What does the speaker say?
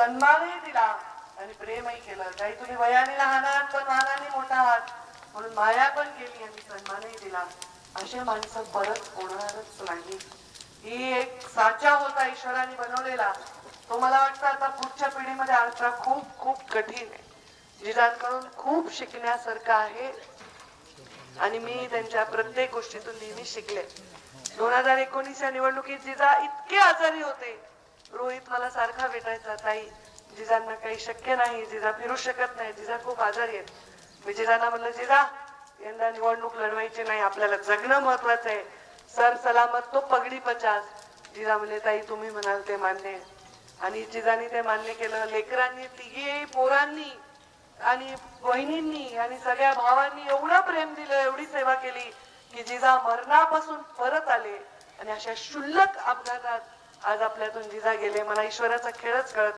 सन्मानही दिला. आणि प्रेमही केलं. काही तुम्ही वयाने लहान आहात पण मानाने मोठा आहात. म्हणून माया पण केली आणि सन्मानही दिला. असे माणसं परत होणारच नाही. ही एक साचा होता ईश्वराने बनवलेला. तो मला वाटतं आता पुढच्या पिढीमध्ये अडथळा खूप खूप कठीण आहे. जिजांकडून खूप शिकण्यासारखं आहे. आणि मी त्यांच्या प्रत्येक गोष्टीतून नेहमी शिकले. दोन हजार एकोणीस या निवडणुकीत जिजा इतके आजारी होते. रोहित मला सारखा भेटायचा ताई जिजांना काही शक्य नाही जिजा फिरू शकत नाही जिजा खूप आजारी आहेत. मी जिजांना म्हणलं जिजा यंदा निवडणूक लढवायची नाही आपल्याला जगणं महत्वाचं आहे. सर सलामत तो पगडी पचास. जिजा म्हणले ताई तुम्ही म्हणाल ते मान्य आणि जिजानी ते मान्य केलं लेकरांनी तिघे पोरांनी आणि बहिणींनी आणि सगळ्या भावांनी एवढं प्रेम दिलं एवढी सेवा केली की जिजा मरणापासून परत आले. आणि अशा क्षुल्लक अपघातात आज आपल्यातून जिजा गेले मला ईश्वराचा खेळच कळत